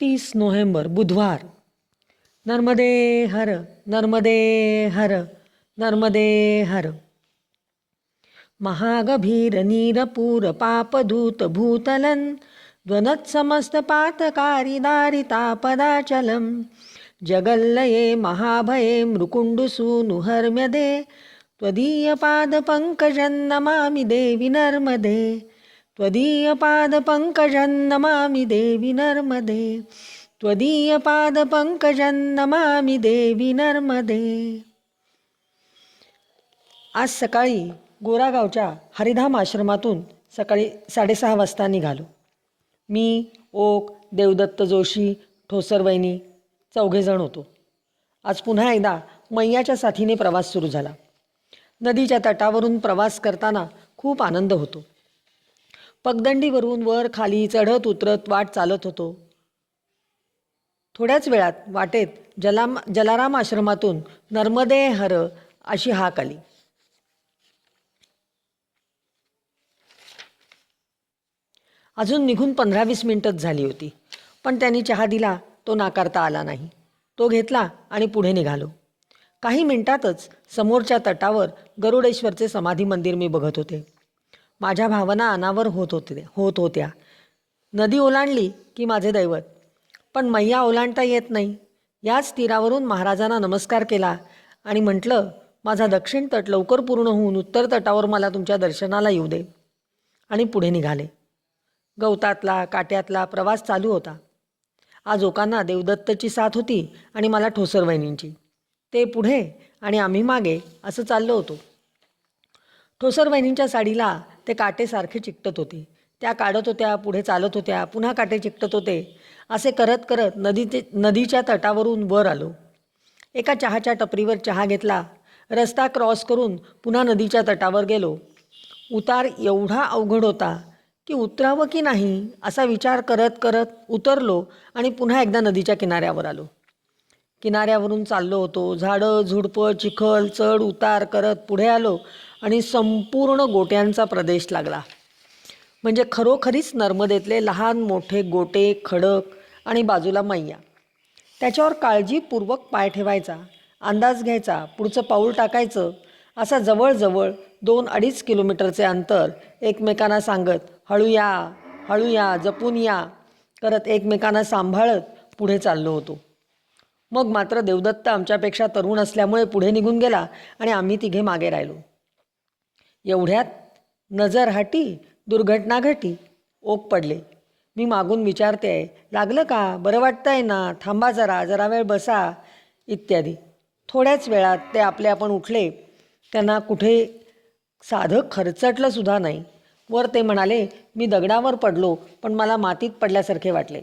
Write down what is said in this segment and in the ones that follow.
तीस नोव्हेंबर बुधवार. नर्मदे हर नर्मदे हर नर्मदे हर. महागभीर नीरपूर जगल्लये महाभये मृकुण्डुसूनुहर्म्यदे त्वदीयपादपङ्कजं नमामि देवि नर्मदे. त्वदीयपादपङ्कजं नमामि देवि नर्मदे। त्वदीयपादपङ्कजं नमामि देवि नर्मदे। आज सकाळी गोरागावच्या हरिधाम आश्रमातून सकाळी साडेसहा वाजता निघालो. मी ओक देवदत्त जोशी ठोसरवैनी चौघेजण होतो. आज पुन्हा एकदा मैयाच्या साथीने प्रवास सुरू झाला. नदीच्या तटावरून प्रवास करताना खूप आनंद होतो. पगदंडीवरून वर खाली चढत उतरत वाट चालत होतो. थोड्याच वेळात वाटेत जलाम जलाराम आश्रमातून नर्मदे हर अशी हाक आली. अजून निघून पंधरा वीस मिनिटच झाली होती पण त्यांनी चहा दिला तो नाकारता आला नाही. तो घेतला आणि पुढे निघालो. काही मिनिटातच समोरच्या तटावर गरुडेश्वरचे समाधी मंदिर मी बघत होते. माझ्या भावना अनावर होत होते होत होत्या. नदी ओलांडली की माझे दैवत पण मैया ओलांडता येत नाही. याच तीरावरून महाराजांना नमस्कार केला आणि म्हटलं माझा दक्षिण तट लवकर पूर्ण होऊन उत्तर तटावर मला तुमच्या दर्शनाला येऊ दे. आणि पुढे निघाले. गवतातला काट्यातला प्रवास चालू होता. आज ओकांना देवदत्तची साथ होती आणि मला ठोसर वहिनींची. ते पुढे आणि आम्ही मागे असं चाललो होतो. ठोसर वहिनींच्या साडीला ते काटेसारखे चिकटत होते. त्या काढत होत्या पुढे चालत होत्या पुन्हा काटे चिकटत होते. असे करत करत नदीचे नदीच्या तटावरून वर आलो. एका चहाच्या टपरीवर चहा घेतला. रस्ता क्रॉस करून पुन्हा नदीच्या तटावर गेलो. उतार एवढा अवघड होता की उतरावं की नाही असा विचार करत करत उतरलो आणि पुन्हा एकदा नदीच्या किनाऱ्यावर आलो. किनाऱ्यावरून चाललो होतो. झाडं झुडपं चिखल चढ उतार करत पुढे आलो. आणि संपूर्ण गोट्यांचा प्रदेश लागला. म्हणजे खरोखरीच नर्मदेतले लहान मोठे गोटे खडक आणि बाजूला मैया. त्याच्यावर काळजीपूर्वक पाय ठेवायचा अंदाज घ्यायचा पुढचं पाऊल टाकायचं असा जवळजवळ दोन अडीच किलोमीटरचे अंतर एकमेकांना सांगत हळू या हळू या जपून या करत एकमेकांना सांभाळत पुढे चाललो होतो. मग मात्र देवदत्त आमच्यापेक्षा तरुण असल्यामुळे पुढे निघून गेला आणि आम्ही तिघे मागे राहिलो. एवढ्यात नजर हटी दुर्घटना घटी ओक पडले. मी मागून विचारते आहे लागलं का? बरं वाटतंय ना? थांबा जरा जरा वेळ बसा इत्यादी. थोड्याच वेळात ते आपले आपण उठले. त्यांना कुठे साधं खरचटलं सुद्धा नाही. वर ते म्हणाले मी दगडावर पडलो पण मला मातीत पडल्यासारखे वाटले.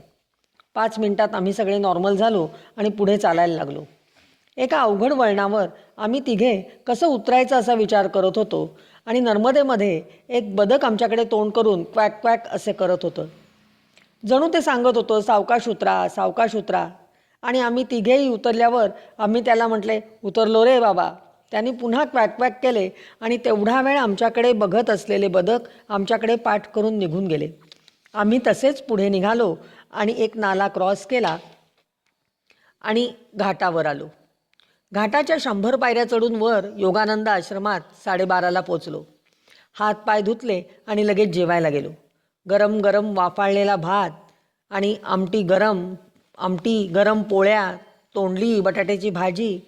पाच मिनिटात आम्ही सगळे नॉर्मल झालो आणि पुढे चालायला लागलो. एका अवघड वळणावर आम्ही तिघे कसं उतरायचं असा विचार करत होतो आणि नर्मदेमध्ये एक बदक आमच्याकडे तोंड करून क्वॅक क्वॅक असे करत होतं. जणू ते सांगत होतं सावकाश उतरा सावकाश उतरा. आणि आम्ही तिघेही उतरल्यावर आम्ही त्याला म्हटले उतरलो रे बाबा. त्यांनी पुन्हा क्वॅक क्वॅक केले आणि तेवढा वेळ आमच्याकडे बघत असलेले बदक आमच्याकडे पाठ करून निघून गेले. आम्ही तसेच पुढे निघालो आणि एक नाला क्रॉस केला आणि घाटावर आलो. घाटाच्या शंभर पायऱ्या चढून वर योगानंद आश्रमात साडेबाराला पोचलो. हात पाय धुतले आणि लगेच जेवायला गेलो. गरम गरम वाफाळलेला भात आणि आमटी गरम आमटी गरम पोळ्या तोंडली बटाट्याची भाजी.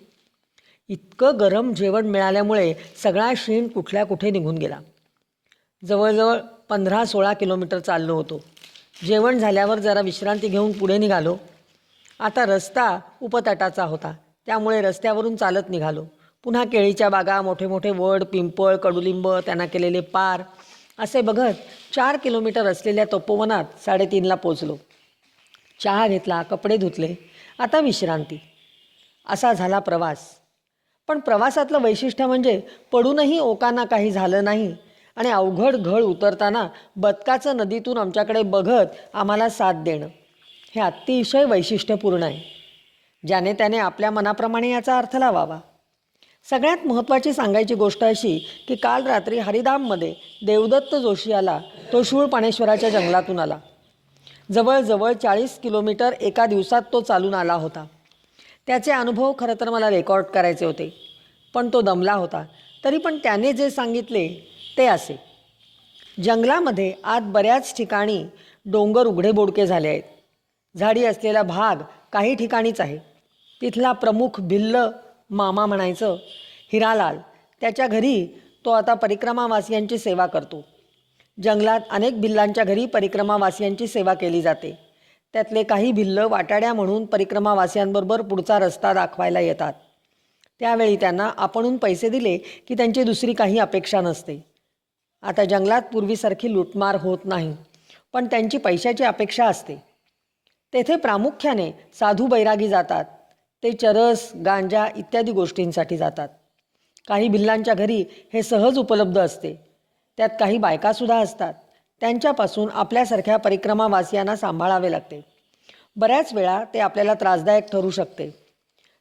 इतकं गरम जेवण मिळाल्यामुळे सगळा शीण कुठल्या कुठे निघून गेला. जवळजवळ पंधरा सोळा किलोमीटर चाललो होतो. जेवण झाल्यावर जरा विश्रांती घेऊन पुढे निघालो. आता रस्ता उपतटाचा होता. त्यामुळे रस्त्यावरून चालत निघालो. पुन्हा केळीच्या बागा मोठे मोठे वड पिंपळ कडुलिंब त्यांना केलेले पार. असे बघत चार किलोमीटर असलेल्या तपोवनात साडेतीनला पोचलो. चहा घेतला कपडे धुतले. आता विश्रांती. असा झाला प्रवास. पण प्रवासातलं वैशिष्ट्य म्हणजे पडूनही ओकांना काही झालं नाही आणि अवघड घळ उतरताना बदकाचं नदीतून आमच्याकडे बघत आम्हाला साथ देणं. हे अतिशय वैशिष्ट्यपूर्ण आहे. ज्याने त्याने आपल्या मनाप्रमाणे याचा अर्थ लावावा. सगळ्यात महत्त्वाची सांगायची गोष्ट अशी की काल रात्री हरिदाममध्ये देवदत्त जोशी आला तो शूळपाणेश्वराच्या जंगलातून आला. जवळजवळ चाळीस किलोमीटर एका दिवसात तो चालून आला होता. त्याचे अनुभव खरं तर मला रेकॉर्ड करायचे होते पण तो दमला होता. तरी पण त्याने जे सांगितले ते असे. जंगलामध्ये आत बऱ्याच ठिकाणी डोंगर उघडे बोडके झाले आहेत. झाडी असलेला भाग काही ठिकाणीच आहे. तिथला प्रमुख भिल्ल मामा म्हणायचं हिरालाल त्याच्या घरी तो आता परिक्रमावासियांची सेवा करतो. जंगलात अनेक भिल्लांच्या घरी परिक्रमावासियांची सेवा केली जाते. त्यातले काही भिल्ल वाटाड्या म्हणून परिक्रमावासियांबरोबर पुढचा रस्ता दाखवायला येतात. त्यावेळी त्यांना आपणून पैसे दिले की त्यांची दुसरी काही अपेक्षा नसते. आता जंगलात पूर्वीसारखी लुटमार होत नाही पण त्यांची पैशाची अपेक्षा असते. तेथे प्रामुख्याने साधू बैरागी जातात. ते चरस गांजा इत्यादी गोष्टींसाठी जातात. काही भिल्लांच्या घरी हे सहज उपलब्ध असते. त्यात काही बायकासुद्धा असतात. त्यांच्यापासून आपल्यासारख्या परिक्रमावासियांना सांभाळावे लागते. बऱ्याच वेळा ते आपल्याला त्रासदायक ठरू शकते.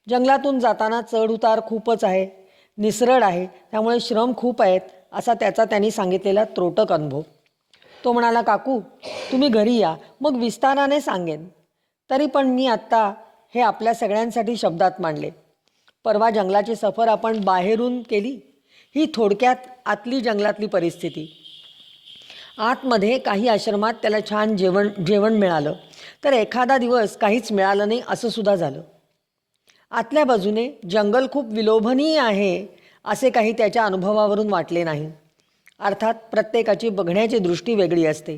जंगलातून जाताना चढउतार खूपच आहे. निसरड आहे. त्यामुळे श्रम खूप आहेत असा त्याचा त्यांनी सांगितलेला त्रोटक अनुभव. तो म्हणाला काकू तुम्ही घरी या. मग विस्ताराने सांगेन. तरी पण मी आत्ता हे आपल्या सगळ्यांसाठी शब्दात मांडले. परवा जंगलाची सफर आपण बाहेरून केली ही थोडक्यात आतली जंगलातली परिस्थिती. आतमध्ये काही आश्रमात त्याला छान जेवण जेवण मिळालं. तर एखादा दिवस काहीच मिळालं नाही असं सुद्धा झालं. आतल्या बाजूने जंगल खूप विलोभनीय आहे असे काही त्याच्या अनुभवावरून वाटले नाही. अर्थात प्रत्येकाची बघण्याची दृष्टी वेगळी असते.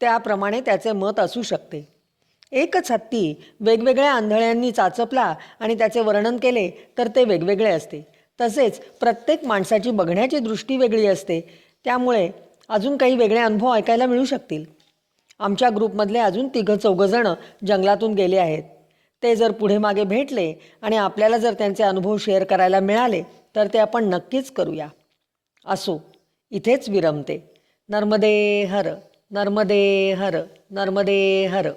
त्याप्रमाणे त्याचे मत असू शकते. एकच हत्ती वेगवेगळ्या आंधळ्यांनी चाचपला आणि त्याचे वर्णन केले तर ते वेगवेगळे असते. तसेच प्रत्येक माणसाची बघण्याची दृष्टी वेगळी असते. त्यामुळे अजून काही वेगळे अनुभव ऐकायला मिळू शकतील. आमच्या ग्रुपमधले अजून तिघं चौघंजणं जंगलातून गेले आहेत. ते जर पुढे मागे भेटले आणि आपल्याला जर त्यांचे अनुभव शेअर करायला मिळाले तर ते आपण नक्कीच करूया. असो इथेच विरमते. नर्मदे हर नर्मदे हर नर्मदे हर.